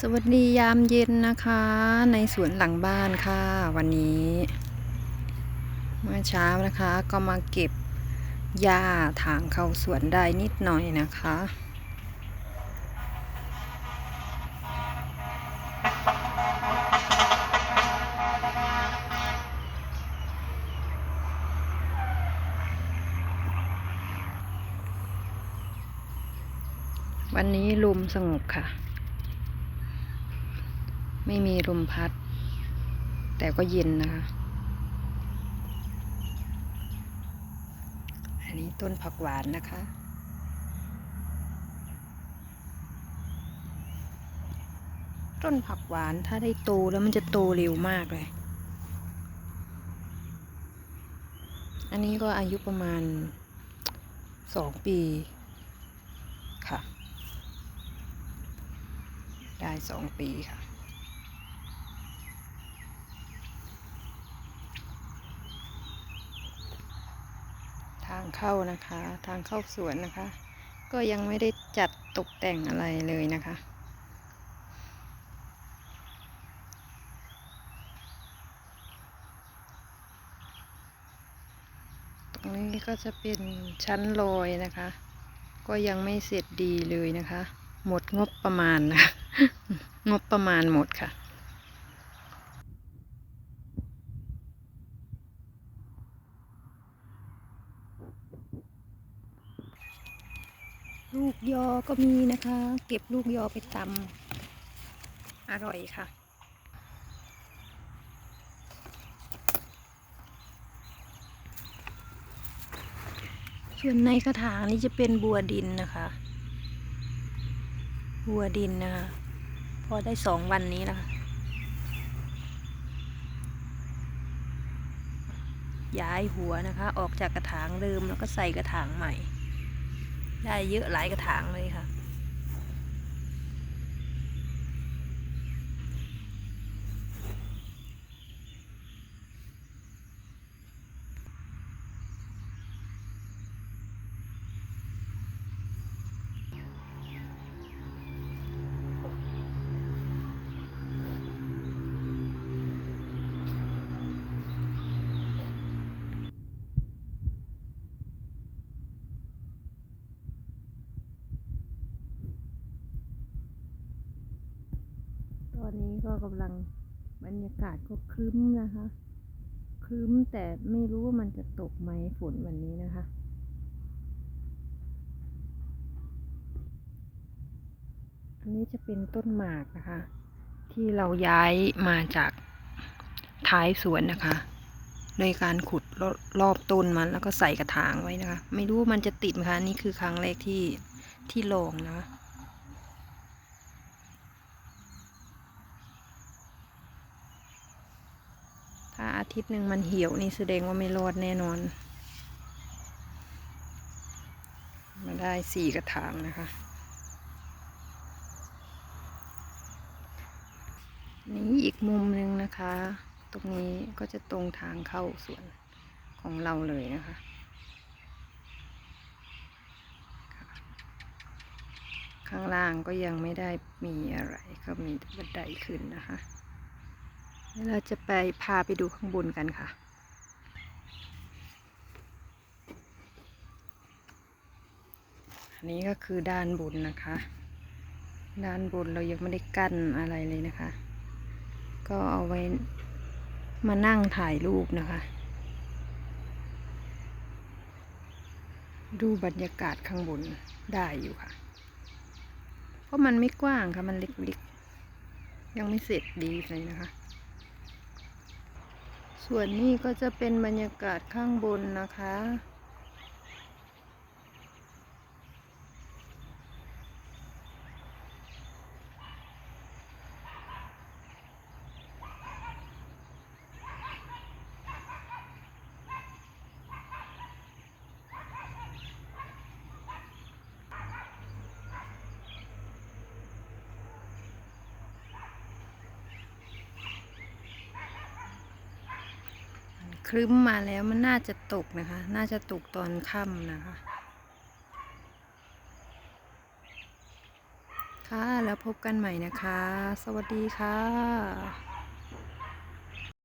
สวัสดียามเย็นนะคะ ในสวนหลังบ้านค่ะ วันนี้ เมื่อเช้านะคะก็มาเก็บหญ้าทางเข้าสวนได้นิดหน่อยนะคะ วันนี้ลมสงบค่ะ ไม่มีลมพัด แต่ก็เย็นนะคะ อันนี้ต้นผักหวานนะคะ ต้นผักหวานถ้าได้โตแล้วมันจะโตเร็วมากเลย อันนี้ก็อายุประมาณสองปีค่ะ ได้สองปีค่ะางเข้านะคะ ทางเข้าสวนนะคะ ก็ยังไม่ได้จัดตกแต่งอะไรเลยนะคะ ตรงนี้ก็จะเป็นชั้นลอยนะคะ ก็ยังไม่เสร็จดีเลยนะคะ หมดงบประมาณนะคะงบประมาณหมดค่ะ ลูกยอก็มีนะคะ เก็บลูกยอไปตำอร่อยค่ะ ส่วนในกระถางนี้จะเป็นบัวดินนะคะ บัวดินนะคะ พอได้สองวันนี้แล้วค่ะย้ายหัวนะคะ ออกจากกระถางเดิมแล้วก็ใส่กระถางใหม่ ได้เยอะหลายกระถางเลยค่ะ อนนี้ก็กำลังบรรยากาศก็ครึ้มนะคะ ครึ้มแต่ไม่รู้ว่ามันจะตกไหมฝนวันนี้นะคะ อันนี้จะเป็นต้นหมากนะคะ ที่เราย้ายมาจากท้ายสวนนะคะโดยการขุดรอบรอบต้นมันแล้วก็ใส่กระถางไว้นะคะ ไม่รู้ว่ามันจะติดไหมคะนี่คือครั้งแรกที่ที่ลองนะคะ ถ้าอาทิตย์หนึ่งมันเหี่ยวนี่แสดงว่าไม่รอดแน่นอน มาได้สี่กระถางนะคะ นี่อีกมุมหนึ่งนะคะ ตรงนี้ก็จะตรงทางเข้าสวนของเราเลยนะคะข้างล่างก็ยังไม่ได้มีอะไรก็มีต่บันไดขึ้นนะคะ เราจะไปพาไปดูข้างบนกันค่ะ อันนี้ก็คือด้านบนนะคะ ด้านบนเรายังไม่ได้กั้นอะไรเลยนะคะ ก็เอาไว้มานั่งถ่ายรูปนะคะ ดูบรรยากาศข้างบนได้อยู่ค่ะ เพราะมันไม่กว้างค่ะ มันเล็กๆ ยังไม่เสร็จดีเลยนะคะ ส่วนนี้ก็จะเป็นบรรยากาศข้างบนนะคะ ครึ้มมาแล้วมันน่าจะตกนะคะ น่าจะตกตอนค่ำนะคะ ค่ะแล้วแล้วพบกันใหม่นะคะ สวัสดีค่ะ